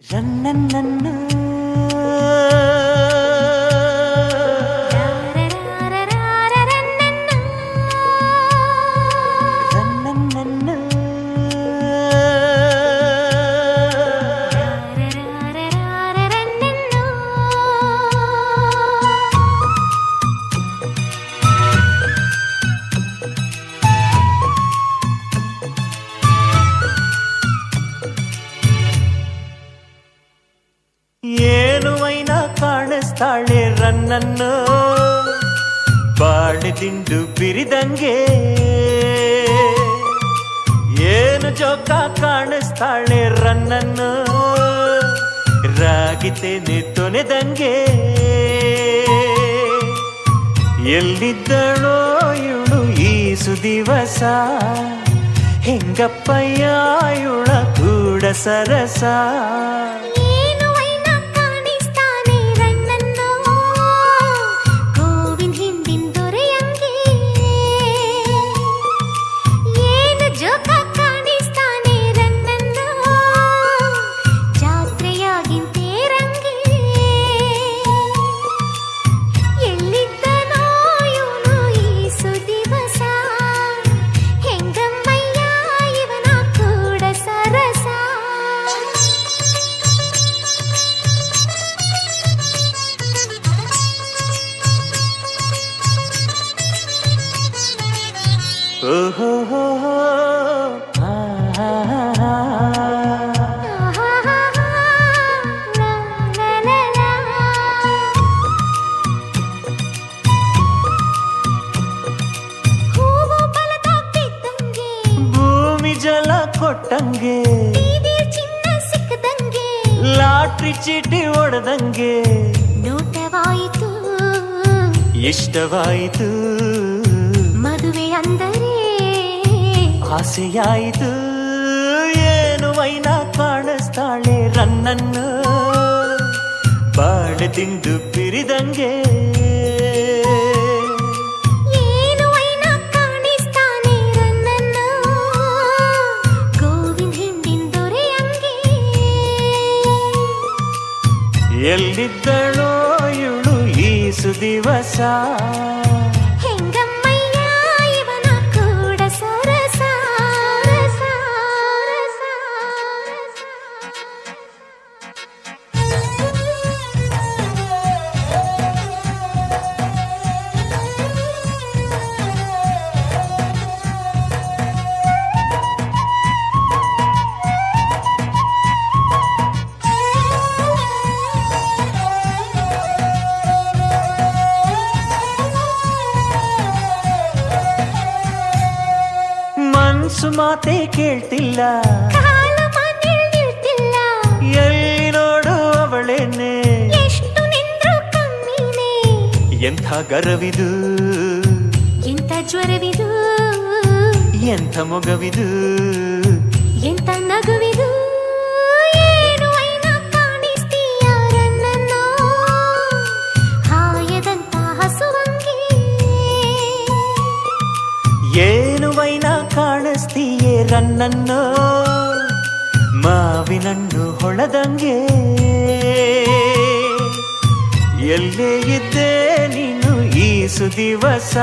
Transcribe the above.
ರನ್ನನ್ನು ರನ್ನನ್ನು ಕಾಣಿಸ್ತಾಳೆ ರನ್ನನ್ನು ಬಾಳೆ ದಿಂಡು ಬಿರಿದಂಗೆ. ಏನು ಜೋಕ ಕಾಣಿಸ್ತಾಳೆ ರನ್ನನ್ನು? ರಾಗಿತೇನೆ ತೊನೆದಂಗೆ. ಎಲ್ಲಿದ್ದಳೋ ಇವಳು ಈ ಸುದಿವಸ? ಹೆಂಗಪ್ಪಯ್ಯ ಇವಳ ಕೂಡ ಸರಸ? ಚಿನ್ನ ಸಿಕ್ಕದಂಗೆ ಲಾಟ್ರಿ ಚೀಟಿ ಹೊಡೆದಂಗೆ ನೋಟವಾಯಿತು ಇಷ್ಟವಾಯಿತು ಮದುವೆ ಅಂದರೆ ಆಸೆಯಾಯಿತು. ಏನು ವೈನ ಕಾಣಿಸ್ತಾಳೆ ರನ್ನನ್ನು. ಬಾಳೆ ತಿಂದು ಪಿರಿದಂಗೆ. ಎಲ್ಲಿದ್ದಳೋ ಇವಳು ಈ ಸುದಿವಸ. ಮನ್ಸು ಮಾತೆ ಕೇಳ್ತಿಲ್ಲ. ಎಲ್ಲಿ ನೋಡು ಅವಳೇನೆ. ಎಂಥ ಗರವಿದು. ಎಂಥ ಜ್ವರವಿದು. ಎಂಥ ಮೊಗವಿದು. ಎಂತ ನಗುವಿದು. ರನ್ನನ್ನು ಮಾವಿನಣ್ಣು ಹೊಳದಂಗೆ. ಎಲ್ಲೇ ಇದ್ದೆ ನೀನು ಈ ಸುದಿವಸ?